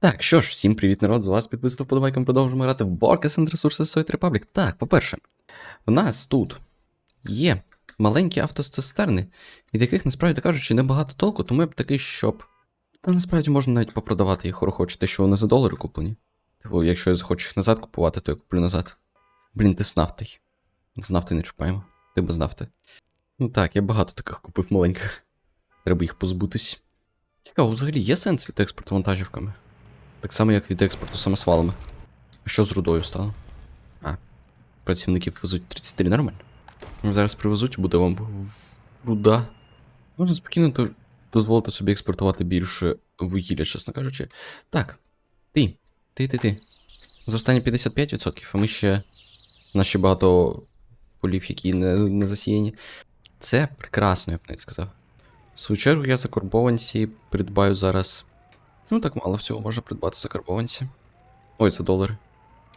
Так, що ж, всім привіт, народ, з вас підписав подобайком, продовжуємо грати в Workers and Resources Soy Republic. Так, по-перше, в нас тут є маленькі автоцистерни, від яких, насправді кажучи, небагато толку, тому я б такий, щоб. Та насправді можна навіть попродавати їх охоче, те, що вони за долари куплені. Типу, якщо я захочу їх назад купувати, то я куплю назад. Блін, ти з нафти. З нафти не чіпаємо. Ти без нафти. Ну так, я багато таких купив маленьких. Треба їх позбутись. Цікаво, взагалі є сенс від експорту вантажівками? Так само, як від експорту самосвалами. А що з рудою стало? А, працівників везуть 33 нормально. Зараз привезуть, буде вам руда. Можна спокійно дозволити собі експортувати більше вугілля, чесно кажучи. Так, ти, ти, ти, ти. Зростання 55%, а ми ще. У нас ще багато полів, які не, не засіяні. Це прекрасно, я б навіть сказав. В свою чергу я за карбованці придбаю зараз. Ну так мало всього можна придбати за карбованці. Ой, за долари.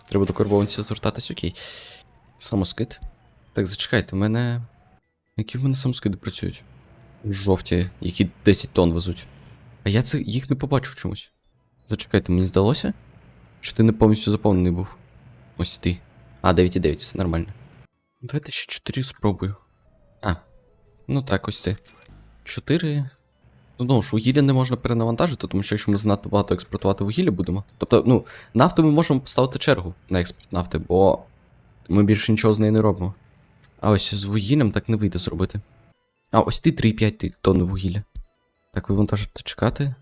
Треба до карбованців звертатись, окей. Самоскид. Так, зачекайте, в мене. Які в мене самоскиди працюють? Жовті, які 10 тонн везуть. А я це їх не побачив чомусь. Зачекайте, мені здалося? Що ти не повністю заповнений був. Ось ти. А, 9,9, все нормально. Давайте ще 4 спробую. А. Ну так, ось ти. 4. Знову ж, вугілля не можна перенавантажити, тому що якщо ми занадто багато експортувати вугілля будемо. Тобто, ну, нафту ми можемо поставити чергу на експорт нафти, бо ми більше нічого з нею не робимо. А ось з вугіллям так не вийде зробити. А ось ти 3,5 тонни вугілля. Так, ви вантажите чекати.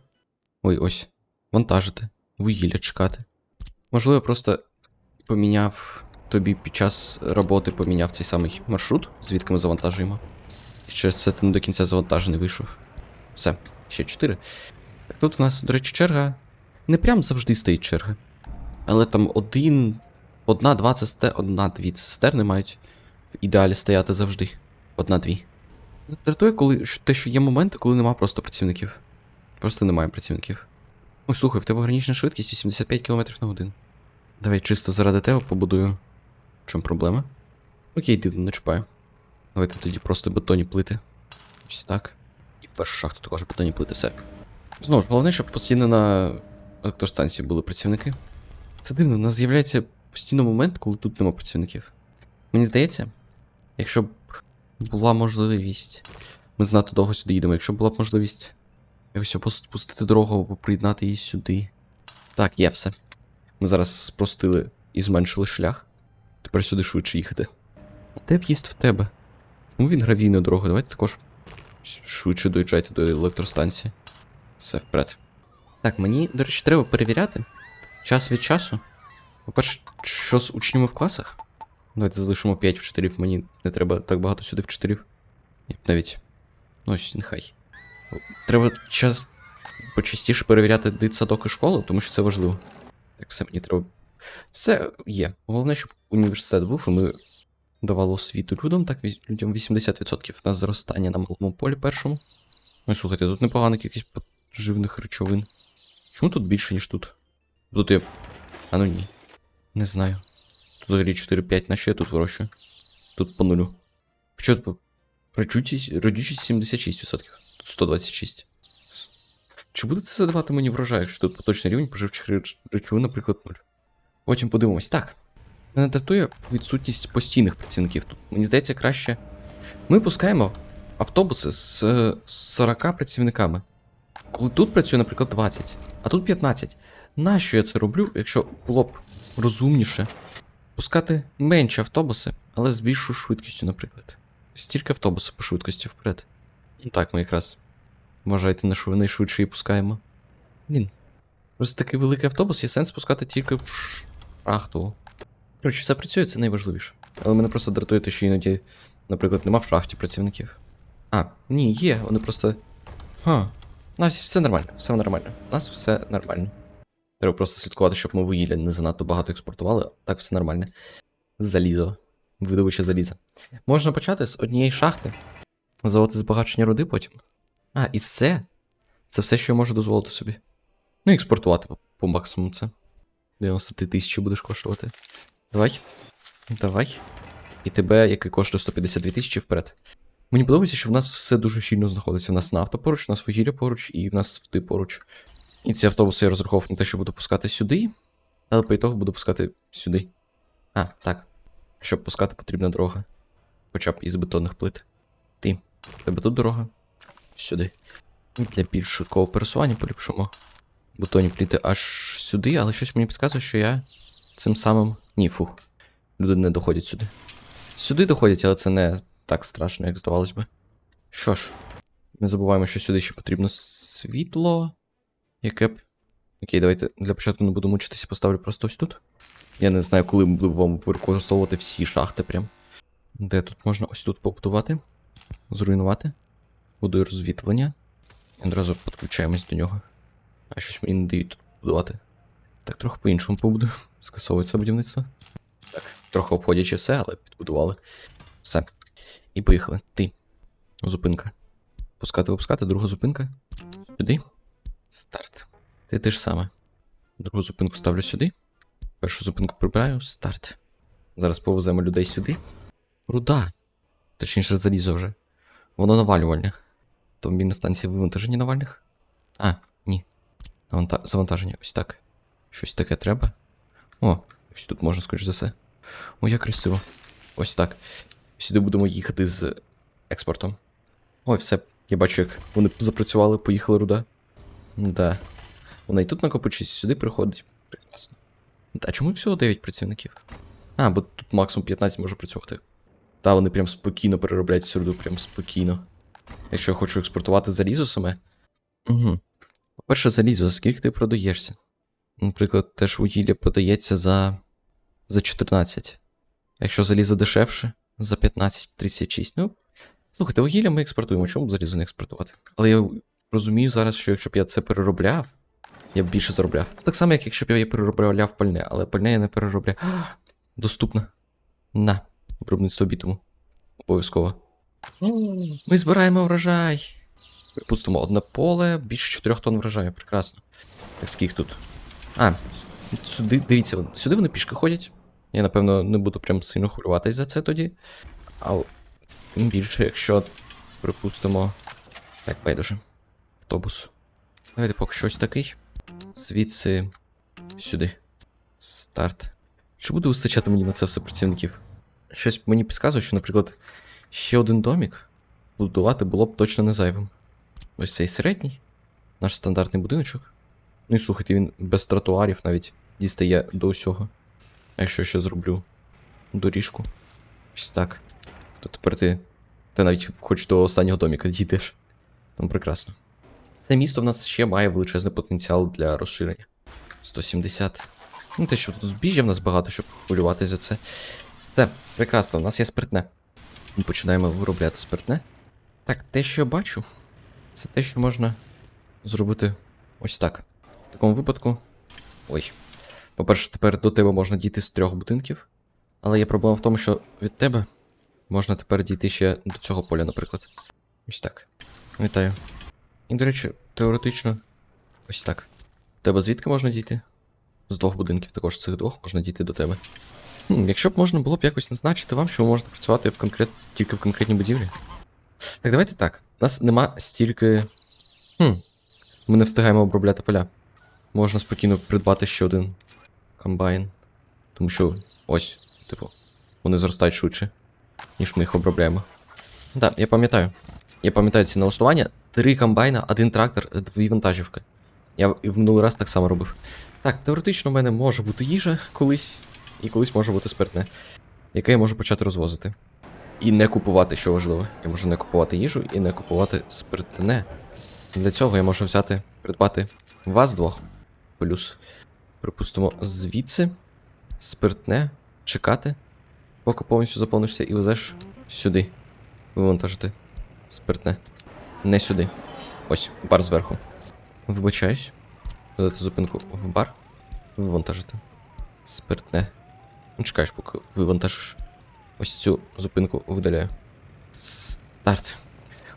Ой, ось. Вантажити. Вугілля чекати. Можливо, я просто поміняв тобі під час роботи поміняв цей самий маршрут, звідки ми завантажуємо. І через це ти не до кінця завантажений вийшов. Все, ще 4. Так тут в нас, до речі, черга. Не прям завжди стоїть черга. Але там один. Одна, два цистерни. Одна, дві цистерни мають в ідеалі стояти завжди. Одна-дві. Дратує, коли те, що є моменти, коли нема просто працівників. Просто немає працівників. Ой, слухай, в тебе гранична швидкість 85 км на годину. Давай чисто заради тебе побудую. В чому проблема? Окей, дивно, не чіпаю. Давайте тоді просто бетонні плити. Ось так. Першу шахту також бетонні плити, все. Знову ж, головне, щоб постійно на електростанції були працівники. Це дивно, у нас з'являється постійно момент, коли тут нема працівників. Мені здається, якщо б була можливість. Ми знато довго сюди їдемо, якщо б була б можливість якось опус- пустити дорогу або приєднати її сюди. Так, є все. Ми зараз спростили і зменшили шлях. Тепер сюди швидше їхати. А де в'їзд в тебе? Чому він гравійною дорогою? Давайте також швидше доїжджайте до електростанції. Все вперед. Так, мені, до речі, треба перевіряти час від часу. По-перше, що з учнями в класах? Давайте залишимо 5 вчителів, мені не треба так багато сюди вчителів. Ні, навіть. Ну, ось нехай. Треба час почастіше перевіряти дитсадок і школу, тому що це важливо. Так, все мені треба. Все є. Головне, щоб університет був, і ми давали освіту людям, так людям 80% у нас зростання на малому полі першому. Ну, слухайте, тут непогано кількість поживних речовин. Чому тут більше, ніж тут? Тут я. А ну ні. Не знаю. Тут взагалі 4-5, на що я тут вирощую? Тут по нулю. Що тут? Родючість, родючість 76%. Тут 126. Чи буде це задавати мені врожай, якщо тут поточний рівень поживчих реч- речовин, наприклад, 0? Потім подивимось. Так. Мене дратує відсутність постійних працівників тут. Мені здається, краще. Ми пускаємо автобуси з е, 40 працівниками. Коли тут працює, наприклад, 20, а тут 15. Нащо я це роблю, якщо було б розумніше пускати менші автобуси, але з більшою швидкістю, наприклад. Стільки автобусів по швидкості вперед. Ну так, ми якраз вважайте, на що найшвидше і пускаємо. Блін. Просто такий великий автобус є сенс пускати тільки в шахту. Коротше, все працює, це найважливіше. Але мене просто дратує, те, що іноді, наприклад, нема в шахті працівників. А, ні, є, вони просто. Ха. У нас все нормально, все нормально. У нас все нормально. Треба просто слідкувати, щоб ми вугілля не занадто багато експортували, так все нормально. Залізо. Видобиче заліза. Можна почати з однієї шахти, заводити збагачення руди потім. А, і все. Це все, що я можу дозволити собі. Ну і експортувати по, по максимуму це. 90 тисяч будеш коштувати. Давай. Давай. І тебе, який коштує 152 тисячі вперед. Мені подобається, що в нас все дуже щільно знаходиться. У нас нафта поруч, у нас вугілля поруч, і в нас ти поруч. І ці автобуси я розраховував на те, що буду пускати сюди, але по ітогу буду пускати сюди. А, так. Щоб пускати, потрібна дорога. Хоча б із бетонних плит. Ти. в Тебе тут дорога? Сюди. І для більш швидкого пересування поліпшимо бетонні пліти аж сюди, але щось мені підказує, що я цим самим. Ні, фух. Люди не доходять сюди. Сюди доходять, але це не так страшно, як здавалось би. Що ж, не забуваємо, що сюди ще потрібно світло. Яке б. Окей, давайте для початку не буду мучитися, поставлю просто ось тут. Я не знаю, коли ми будемо використовувати всі шахти прям. Де тут можна ось тут побудувати, зруйнувати. Будую розвітлення. І одразу підключаємось до нього. А щось мені не дають тут будувати. Так, трохи по-іншому побудую. Скасовується будівництво. Так, трохи обходячи все, але підбудували. Все. І поїхали. Ти. Зупинка. Пускати, випускати, друга зупинка. Сюди. Старт. Ти те ж саме. Другу зупинку ставлю сюди. Першу зупинку прибираю. Старт. Зараз повеземо людей сюди. Руда. Точніше, залізо вже. Воно навалювальне. Автомобільна станція вивантаження навальних? А, ні. Завантаження. Ось так. Щось таке треба. О, ось тут можна, скоріш за все. О, як красиво. Ось так. Сюди будемо їхати з експортом. Ой, все. Я бачу, як вони запрацювали, поїхали руда. Да. Вона і тут накопичується, сюди приходить. Прекрасно. А чому всього 9 працівників? А, бо тут максимум 15 може працювати. Та вони прям спокійно переробляють цю руду, прям спокійно. Якщо я хочу експортувати залізо саме. Угу. По-перше, залізо, за скільки ти продаєшся? Наприклад, теж вугілля продається за. за 14. Якщо залізо дешевше, за 15-36. Ну. Слухайте, вугілля ми експортуємо, чому б залізо не експортувати? Але я розумію зараз, що якщо б я це переробляв, я б більше заробляв. Так само, як якщо б я переробляв пальне, але пальне я не переробляю. Доступно. На, виробництво бітуму. Обов'язково. Ми збираємо врожай. Припустимо, одне поле, більше 4 тонн врожаю. Прекрасно. Так скільки тут? А, сюди, дивіться, сюди вони пішки ходять. Я, напевно, не буду прям сильно хвилюватись за це тоді. А тим більше, якщо, припустимо. Так, байдуже. Автобус. Давайте поки щось такий. Звідси. Сюди. Старт. Чи буде вистачати мені на це все працівників? Щось мені підказує, що, наприклад, ще один домік будувати було б точно не зайвим. Ось цей середній, наш стандартний будиночок. Ну і слухайте, він без тротуарів навіть дістає до усього. А якщо я ще зроблю доріжку. Ось так. То тепер ти. Ти навіть хоч до останнього доміка дійдеш. Там прекрасно. Це місто в нас ще має величезний потенціал для розширення. 170. Ну, те, що тут збіжжя в нас багато, щоб хвилюватися за це. Це прекрасно, у нас є спиртне. Ми починаємо виробляти спиртне. Так, те, що я бачу, це те, що можна зробити ось так. В такому випадку. Ой. По-перше, тепер до тебе можна дійти з трьох будинків. Але є проблема в тому, що від тебе можна тепер дійти ще до цього поля, наприклад. Ось так. Вітаю. І, до речі, теоретично. Ось так. Тебе звідки можна дійти? З двох будинків, також цих двох можна дійти до тебе. Хм, якщо б можна було б якось назначити вам, що ви можете працювати в конкрет... тільки в конкретній будівлі. Так, давайте так. У нас нема стільки. Хм. Ми не встигаємо обробляти поля. Можна спокійно придбати ще один комбайн. Тому що ось, типу, вони зростають швидше, ніж ми їх обробляємо. Так, я пам'ятаю. Я пам'ятаю ці налаштування. Три комбайна, один трактор, дві вантажівки. Я і в минулий раз так само робив. Так, теоретично в мене може бути їжа колись, і колись може бути спиртне, яке я можу почати розвозити. І не купувати, що важливо. Я можу не купувати їжу і не купувати спиртне. Для цього я можу взяти, придбати вас двох. Плюс, припустимо, звідси спиртне, чекати, поки повністю заповнишся, і везеш сюди. Вивантажити спиртне. Не сюди. Ось, бар зверху. Вибачаюсь. Додати зупинку в бар. Вивантажити. Спиртне. Ну, чекаєш, поки вивантажиш. Ось цю зупинку видаляю. Старт.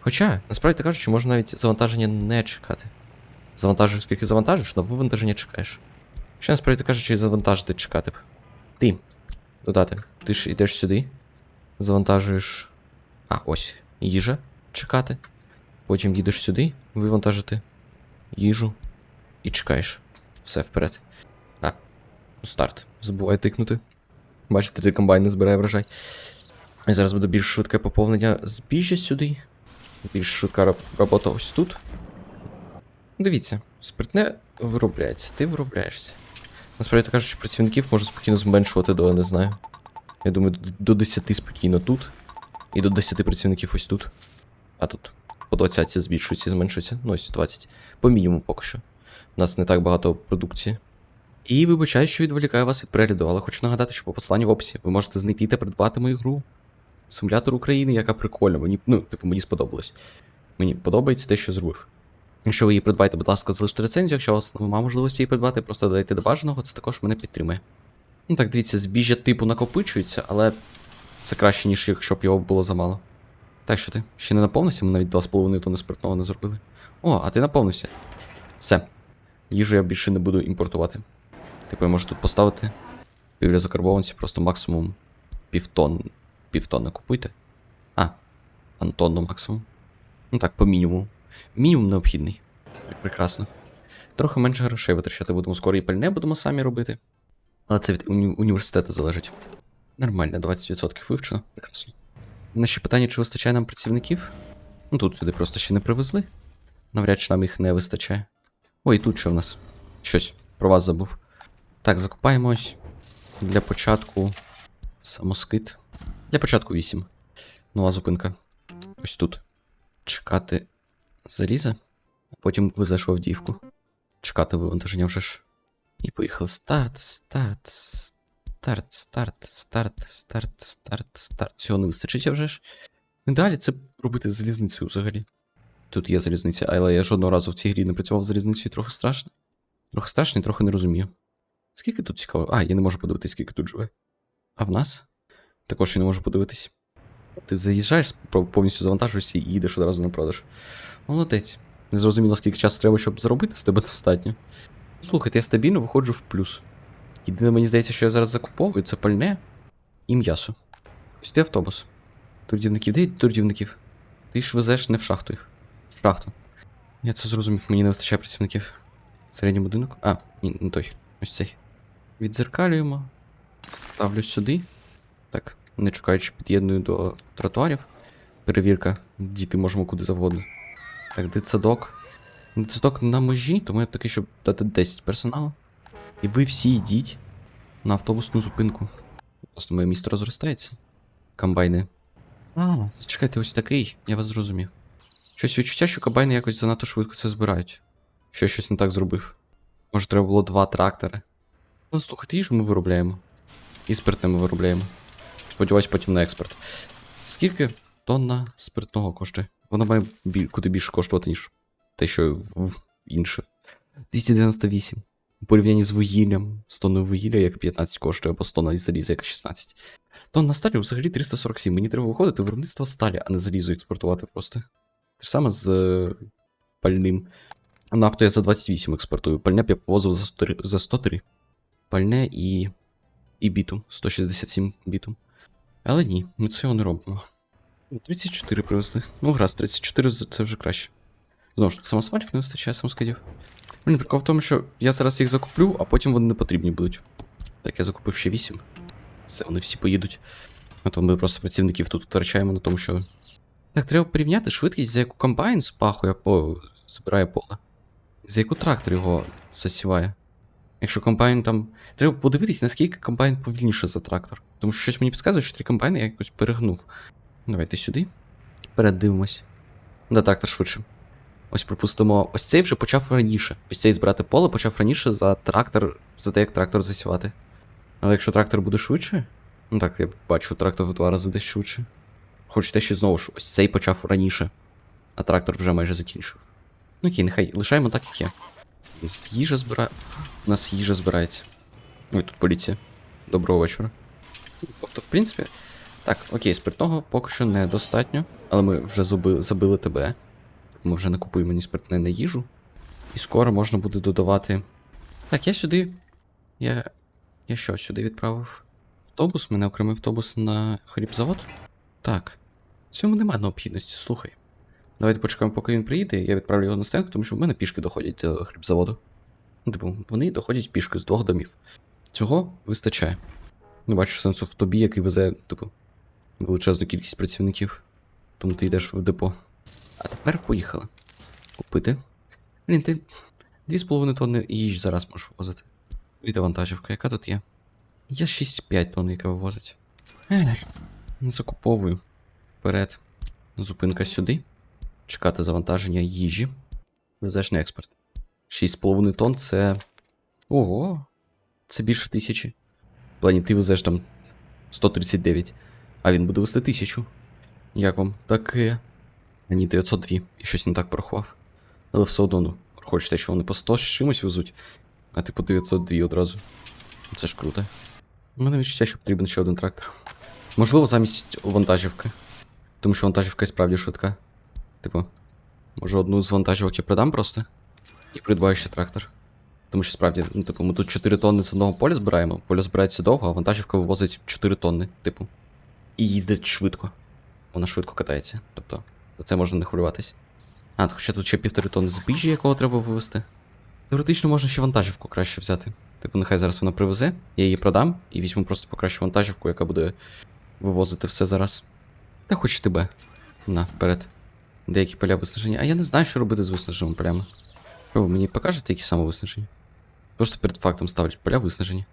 Хоча, насправді так кажучи, можна навіть завантаження не чекати. Завантажуєш, скільки завантажиш, але вивантаження чекаєш. Хоча, насправді так кажучи, завантажити чекати. Ти. Додати. Ти ж йдеш сюди. Завантажуєш. А, ось. Їжа. Чекати. Потім їдеш сюди, вивантажити їжу. і чекаєш. Все вперед. Так. Старт. Забувай тикнути. Бачите, ти комбайн не збирає врожай. І зараз буде більш швидке поповнення збіжжя сюди. Більш швидка робота ось тут. Дивіться, спиртне виробляється, ти виробляєшся. Насправді так кажучи, працівників можу спокійно зменшувати до, не знаю. Я думаю, до 10 спокійно тут. І до 10 працівників ось тут. А тут по 20 збільшується і зменшується. Ну, ось 20. По мінімуму поки що. У нас не так багато продукції. І вибачаю, що відволікаю вас від перегляду, але хочу нагадати, що по посланню в описі ви можете знайти та придбати мою гру. Симулятор України, яка прикольна. Мені, ну, типу, мені сподобалось. Мені подобається те, що зробив. Якщо ви її придбаєте, будь ласка, залиште рецензію. Якщо у вас немає можливості її придбати, просто додайте до бажаного, це також мене підтримує. Ну так, дивіться, збіжжя типу накопичується, але це краще, ніж якщо б його було замало. Так що ти? Ще не наповнився? Ми навіть 2,5 тонни спиртного не зробили. О, а ти наповнився. Все. Їжу я більше не буду імпортувати. Типу, я можу тут поставити півля закарбованці, просто максимум півтон. Півтонни купуйте. А, Антонну максимум. Ну так, по мінімуму. Мінімум необхідний. Прекрасно. Трохи менше грошей витрачати будемо скоро і пальне будемо самі робити. Але це від уні- університету залежить. Нормально, 20% вивчено. Прекрасно. Мене ще питання, чи вистачає нам працівників? Ну тут сюди просто ще не привезли. Навряд чи нам їх не вистачає. Ой, тут що в нас? Щось про вас забув. Так, закупаємось. Для початку самоскид. Для початку 8. Нова зупинка. Ось тут. Чекати заліза. А потім везеш в Авдіївку. Чекати вивантаження вже ж. І поїхали. Старт, старт, старт, старт, старт, старт, старт, старт. Цього не вистачить, вже ж. Далі це робити залізницею взагалі. Тут є залізниця, але я жодного разу в цій грі не працював з залізницею, трохи страшно. Трохи страшно і трохи не розумію. Скільки тут цікаво? А, я не можу подивитись, скільки тут живе. А в нас? Також я не можу подивитись. Ти заїжджаєш, повністю завантажуєшся і їдеш одразу на продаж. Молодець. Не зрозуміло, скільки часу треба, щоб заробити, з тебе достатньо. Слухайте, я стабільно виходжу в плюс. Єдине, мені здається, що я зараз закуповую, це пальне і м'ясо. Ось ти автобус. Трудівників, де трудівників? Ти ж везеш не в шахту їх. В шахту. Я це зрозумів, мені не вистачає працівників. Середній будинок. А, ні, не той. Ось цей. Відзеркалюємо. Ставлю сюди. Так, не чекаючи, під'єдную до тротуарів. Перевірка. Діти можемо куди завгодно. Так, дитсадок. Дитсадок на межі, тому я такий, щоб дати 10 персоналу. І ви всі йдіть на автобусну зупинку. Власне, моє місто розростається. Комбайни. А, чекайте, ось такий, я вас зрозумів. Щось відчуття, що комбайни якось занадто швидко це збирають. Що я щось не так зробив. Може, треба було два трактори. Ну, їжу ми виробляємо. І спиртне ми виробляємо. Сподіваюсь, потім на експорт. Скільки тонна спиртного коштує? Воно має біль... куди більше коштувати, ніж те, що в- інше. 298. У порівнянні з вугіллям, з тонною вугілля, як 15 коштує, або з тонною заліза, як 16. Тонна сталі взагалі 347. Мені треба виходити в виробництво сталі, а не залізу експортувати просто. Те ж саме з е, пальним. Нафту я за 28 експортую. Пальне я повозив за 103. За 103. Пальне і. І бітум. 167 бітум. Але ні, ми цього не робимо. 34 привезли. Ну, гаразд, 34 це вже краще. Знову ж, самосвалів не вистачає самоскидів. Блін, прикол в тому, що я зараз їх закуплю, а потім вони не потрібні будуть. Так, я закупив ще 8. Все, вони всі поїдуть. А то ми просто працівників тут втрачаємо на тому, що. Так, треба порівняти швидкість, за яку комбайн спахує по. збирає поле. За яку трактор його засіває. Якщо комбайн там. Треба подивитись, наскільки комбайн повільніше за трактор. Тому що щось мені підказує, що три комбайни я якось перегнув. Давайте сюди. Передивимось. Да, трактор швидше. Ось припустимо, ось цей вже почав раніше. Ось цей збирати поле почав раніше за трактор, за те, як трактор засівати. Але якщо трактор буде швидше. Ну так, я бачу, трактор в два рази десь швидше. Хоч те, що знову ж, ось цей почав раніше, а трактор вже майже закінчив. Ну окей, нехай лишаємо так, як є. Нас їжа збирає. У нас їжа збирається. Ой, тут поліція. Доброго вечора. Тобто, в принципі. Так, окей, спиртного поки що недостатньо, але ми вже забили, забили тебе. Ми вже не купуємо ні спиртне, ні їжу. І скоро можна буде додавати. Так, я сюди. Я. Я що, сюди відправив? Автобус, мене окремий автобус на хлібзавод? Так. Цьому немає необхідності, слухай. Давайте почекаємо, поки він приїде, я відправлю його на стоянку, тому що в мене пішки доходять до хлібзаводу. Ну, Типу, вони доходять пішки з двох домів. Цього вистачає. Не бачу сенсу в тобі, який везе, типу, величезну кількість працівників. Тому ти йдеш в депо. А тепер поїхали. Купити. Блін, ти 2,5 тонни їжі зараз можеш возити. Від вантажівка, яка тут є? Є 6,5 тонн, яка вивозить. Закуповую. Вперед. Зупинка сюди. Чекати завантаження їжі. Везеш на експорт. 6,5 тонн це. Ого. Це більше тисячі. В плані ти везеш там 139, а він буде вести тисячу. Як вам таке? А ні, 902. Я щось не так порахував. Але все одно, ну, хочете, що вони по 100 з чимось везуть, а ти по 902 одразу. Це ж круто. У мене відчуття, що потрібен ще один трактор. Можливо, замість вантажівки. Тому що вантажівка і справді швидка. Типу, може одну з вантажівок я продам просто? І придбаю ще трактор. Тому що справді, ну, типу, ми тут 4 тонни з одного поля збираємо. Поле збирається довго, а вантажівка вивозить 4 тонни, типу. І їздить швидко. Вона швидко катається. Тобто, за це можна не хвилюватись. А, хоча тут ще півтори тонни збіжжя, якого треба вивезти. Теоретично можна ще вантажівку краще взяти. Типу, нехай зараз вона привезе, я її продам і візьму просто покращу вантажівку, яка буде вивозити все зараз. Та хоч тебе. На, вперед. Деякі поля виснажені. А я не знаю, що робити з виснаженими полями. Що ви мені покажете, які саме виснажені? Просто перед фактом ставлять поля виснажені.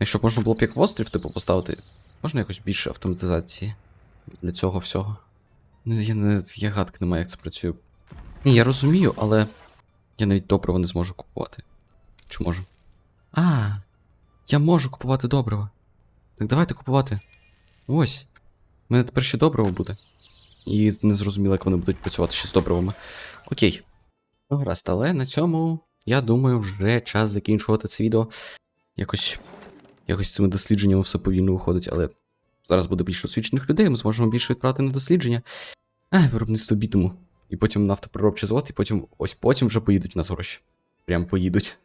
Якщо б можна було б як в острів, типу, поставити, можна якось більше автоматизації для цього всього. Ну, я не я гадки не маю, як це працює. Ні, я розумію, але я навіть добрива не зможу купувати. Чи можу? А, я можу купувати добрива. Так давайте купувати. Ось. У мене тепер ще добриво буде. І не зрозуміло, як вони будуть працювати ще з добривами. Окей. Ну, гаразд, але на цьому, я думаю, вже час закінчувати це відео. Якось. Якось цими дослідженнями все повільно виходить, але зараз буде більше освічених людей, ми зможемо більше відправити на дослідження. А, виробництво бітуму. І потім нафтопереробчий завод, і потім ось потім вже поїдуть у нас гроші. Прям поїдуть.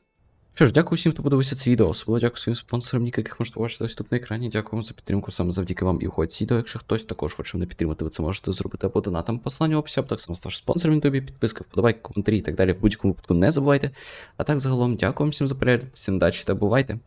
Що ж, дякую всім, хто подивився це відео. Особливо дякую своїм спонсорам, яких можете побачити ось тут на екрані. Дякую вам за підтримку. Саме завдяки вам і входить відео. Якщо хтось також хоче мене підтримати, ви це можете зробити або донатом посилання в описі, або так само ставши спонсором тобі, підписка, вподобайки, коментарі і так далі. В будь-якому випадку не забувайте. А так загалом, дякую всім за перегляд, всім удачі та бувайте.